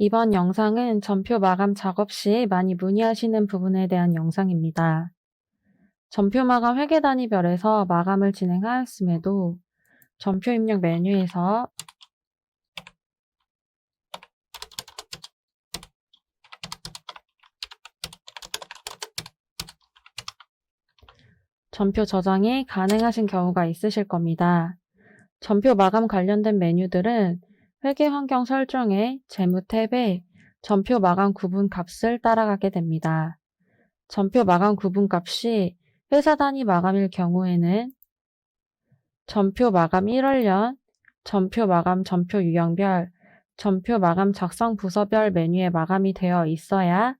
이번 영상은 전표 마감 작업 시 많이 문의하시는 부분에 대한 영상입니다. 전표 마감 회계 단위별에서 마감을 진행하였음에도 전표 입력 메뉴에서 전표 저장이 가능하신 경우가 있으실 겁니다. 전표 마감 관련된 메뉴들은 회계 환경 설정의 재무 탭에 전표 마감 구분 값을 따라가게 됩니다. 전표 마감 구분 값이 회사 단위 마감일 경우에는 전표 마감 1월년, 전표 마감 전표 유형별, 전표 마감 작성 부서별 메뉴에 마감이 되어 있어야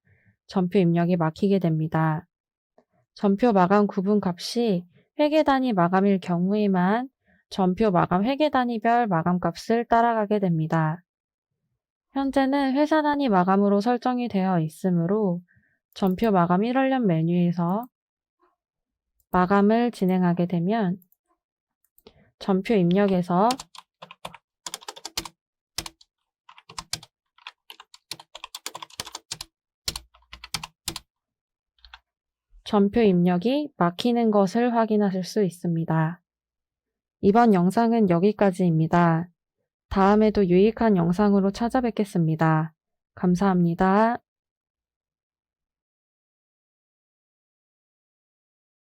전표 입력이 막히게 됩니다. 전표 마감 구분 값이 회계 단위 마감일 경우에만 전표 마감 회계 단위별 마감 값을 따라가게 됩니다. 현재는 회사 단위 마감으로 설정이 되어 있으므로 전표 마감 1월년 메뉴에서 마감을 진행하게 되면 전표 입력에서 전표 입력이 막히는 것을 확인하실 수 있습니다. 이번 영상은 여기까지입니다. 다음에도 유익한 영상으로 찾아뵙겠습니다. 감사합니다.